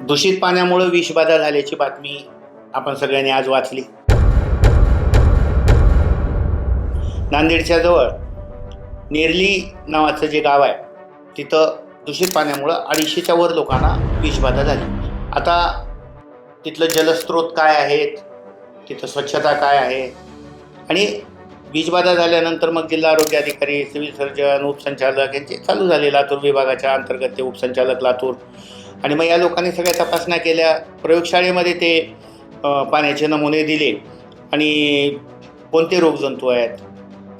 दूषित पाण्यामुळं विषबाधा झाल्याची बातमी आपण सगळ्यांनी आज वाचली. नांदेडच्या जवळ नेरली नावाचं जे गाव आहे तिथं दूषित पाण्यामुळं अडीचशेच्या वर लोकांना विषबाधा झाली. आता तिथलं जलस्रोत काय आहेत तिथं स्वच्छता काय आहे? आणि वीजबाधा झाल्यानंतर मग जिल्हा आरोग्य अधिकारी सिव्हिल सर्जन उपसंचालक यांचे चालू झाले लातूर विभागाच्या अंतर्गत ते उपसंचालक लातूर. आणि मग या लोकांनी सगळ्या तपासण्या केल्या. प्रयोगशाळेमध्ये ते पाण्याचे नमुने दिले आणि कोणते रोगजंतू आहेत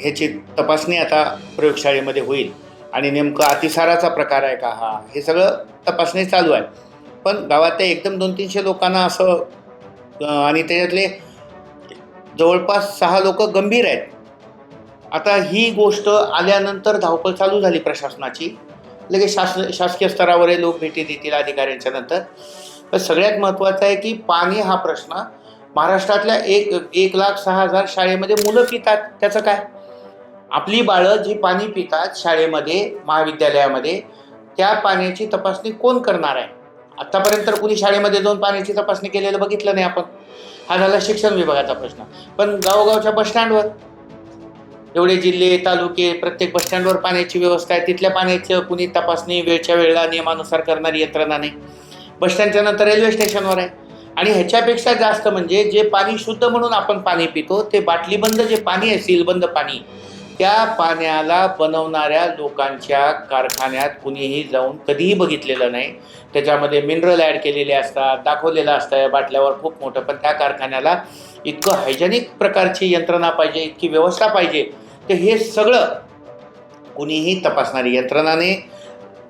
ह्याची तपासणी आता प्रयोगशाळेमध्ये होईल. आणि नेमकं अतिसाराचा प्रकार आहे का हा हे सगळं तपासणी चालू आहे. पण गावातल्या एकदम दोन तीनशे लोकांना असं आणि त्याच्यातले जवळपास सहा लोक गंभीर आहेत. आता ही गोष्ट आल्यानंतर धावपळ चालू झाली प्रशासनाची. लगेच शास शासकीय स्तरावरही लोक भेटी देतील अधिकाऱ्यांच्या नंतर. पण सगळ्यात महत्त्वाचं आहे की पाणी हा प्रश्न महाराष्ट्रातल्या एक एक लाख सहा हजार शाळेमध्ये मुलं पितात. त्याचं काय? आपली बाळं जी पाणी पितात शाळेमध्ये महाविद्यालयामध्ये त्या पाण्याची तपासणी कोण करणार आहे? आत्तापर्यंत तर कुणी शाळेमध्ये जाऊन पाण्याची तपासणी केलेलं बघितलं नाही आपण. हा झाला शिक्षण विभागाचा प्रश्न. पण गावोगावच्या बसस्टँडवर एवढे जिल्हे तालुके प्रत्येक बसस्टँडवर पाण्याची व्यवस्था आहे. तिथल्या पाण्याचं कुणी तपासणी वेळच्या वेळेला नियमानुसार करणारी यंत्रणा नाही. बसस्टँडच्या नंतर रेल्वे स्टेशनवर आहे. आणि ह्याच्यापेक्षा जास्त म्हणजे जे पाणी शुद्ध म्हणून आपण पाणी पितो ते बाटलीबंद जे पाणी आहे सीलबंद पाणी त्या पाण्याला बनवणाऱ्या लोकांच्या कारखान्यात कुणीही जाऊन कधीही बघितलेलं नाही. त्याच्यामध्ये मिनरल ॲड केलेले असतात दाखवलेलं असतं बाटल्यावर खूप मोठं. पण त्या कारखान्याला इतकं हायजेनिक प्रकारची यंत्रणा पाहिजे इतकी व्यवस्था पाहिजे तर हे सगळं कुणीही तपासणारी यंत्रणाने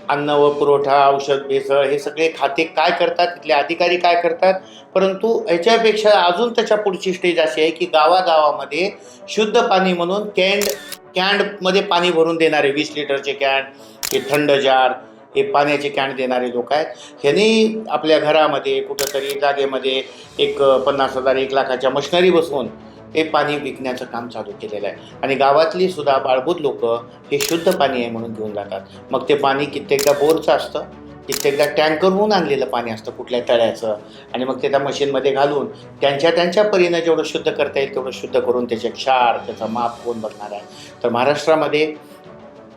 अन्न व पुरवठा औषध भेसळ हे सगळे खाते काय करतात तिथले अधिकारी काय करतात? परंतु याच्यापेक्षा अजून त्याच्या पुढची स्टेज अशी आहे की गावागावामध्ये शुद्ध पाणी म्हणून कॅन्ड कॅन्डमध्ये पाणी भरून देणारे वीस लिटरचे कॅन्ड हे थंड जार हे पाण्याचे कॅन देणारे लोक आहेत. ह्यांनी आपल्या घरामध्ये कुठंतरी जागेमध्ये एक पन्नास हजार एक लाखाच्या मशिनरी बसवून हे पाणी विकण्याचं काम चालू केलेलं आहे. आणि गावातली सुद्धा बाळबूत लोक हे शुद्ध पाणी आहे म्हणून घेऊन जातात. मग ते पाणी कित्येकदा बोरचं असतं कित्येकदा टँकरहून आणलेलं पाणी असतं कुठल्या तळ्याचं. आणि मग ते त्या मशीनमध्ये घालून त्यांच्या त्यांच्या परीनं जेवढं शुद्ध करता येईल तेवढं शुद्ध करून त्याचे क्षार त्याचा माप कोण बघणार आहे. तर महाराष्ट्रामध्ये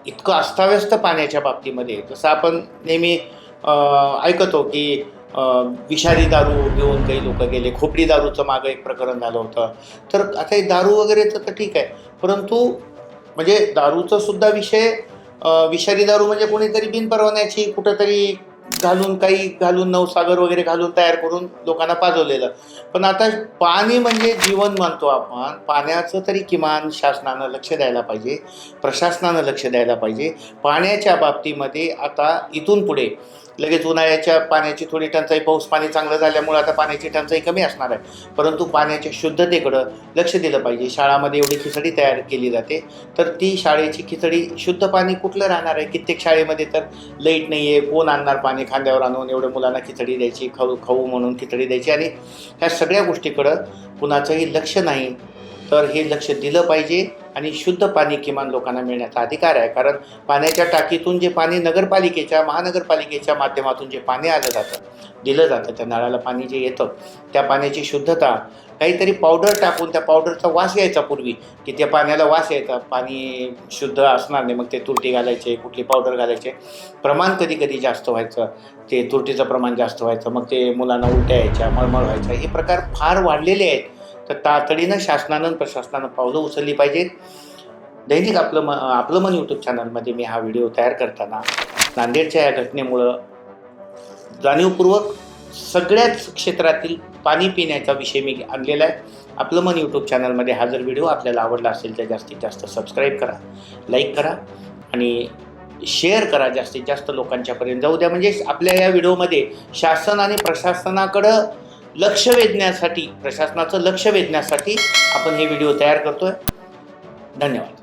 इतकं अस्ताव्यस्त पाण्याच्या बाबतीमध्ये. जसं आपण नेहमी ऐकतो की विषारी दारू घेऊन काही लोक गेले. खोपडी दारूचं मागं एक प्रकरण झालं होतं. तर आता हे दारू वगैरेचं तर ठीक आहे. परंतु म्हणजे दारूचा सुद्धा विषय विषारी दारू म्हणजे कोणीतरी बिनपरवान्याची कुठंतरी घालून काही घालून नवसागर वगैरे घालून तयार करून लोकांना पाजवलेलं. पण आता पाणी म्हणजे जीवन मानतो आपण. पाण्याचं तरी किमान शासनानं लक्ष द्यायला पाहिजे. प्रशासनानं लक्ष द्यायला पाहिजे. पाण्याच्या बाबतीमध्ये आता इथून पुढे लगेच उन्हाळ्याच्या पाण्याची थोडी टंचाई पाऊस पाणी चांगलं झाल्यामुळे आता पाण्याची टंचाई कमी असणार आहे. परंतु पाण्याच्या शुद्धतेकडं लक्ष दिलं पाहिजे. शाळामध्ये एवढी खिचडी तयार केली जाते तर ती शाळेची खिचडी शुद्ध पाणी कुठलं राहणार आहे? कित्येक शाळेमध्ये तर लाइट नाही आहे कोण आणणार पाणी खांद्यावर आणून? एवढ्या मुलांना खिचडी द्यायची खाऊ खाऊ म्हणून खिचडी द्यायची. आणि ह्या सगळ्या गोष्टीकडं कुणाचंही लक्ष नाही तर हे लक्ष दिलं पाहिजे. आणि शुद्ध पाणी किमान लोकांना मिळण्याचा अधिकार आहे. कारण पाण्याच्या टाकीतून जे पाणी नगरपालिकेच्या महानगरपालिकेच्या माध्यमातून जे पाणी आलं जातं दिलं जातं त्या नळाला पाणी जे येतं त्या पाण्याची शुद्धता काहीतरी पावडर टाकून त्या पावडरचा वास यायचा पूर्वी की त्या पाण्याला वास यायचा. पाणी शुद्ध असणार नाही मग ते तुरटी घालायचे कुठली पावडर घालायचे. प्रमाण कधी कधी जास्त व्हायचं ते तुरटीचं प्रमाण जास्त व्हायचं मग ते मुलांना उलट्या यायच्या मळमळ व्हायच्या हे प्रकार फार वाढलेले आहेत. तर तातडीनं शासनानं प्रशासनानं पावलं उचलली पाहिजेत. दैनिक आपलं म आपलं मन यूट्यूब चॅनलमध्ये मी हा व्हिडिओ तयार करताना नांदेडच्या या घटनेमुळं जाणीवपूर्वक सगळ्याच क्षेत्रातील पाणी पिण्याचा विषय मी आणलेला आहे. आपलं मन यूट्यूब चॅनलमध्ये हा जर व्हिडिओ आपल्याला आवडला असेल तर जास्तीत जास्त सबस्क्राईब करा लाईक करा आणि शेअर करा जास्तीत जास्त लोकांच्यापर्यंत. जाऊ द्या म्हणजे आपल्या या व्हिडिओमध्ये शासन आणि प्रशासनाकडं लक्ष वेधण्यासाठी प्रशासनाचं लक्ष वेधण्यासाठी आपण हे व्हिडिओ तयार करतोय. धन्यवाद.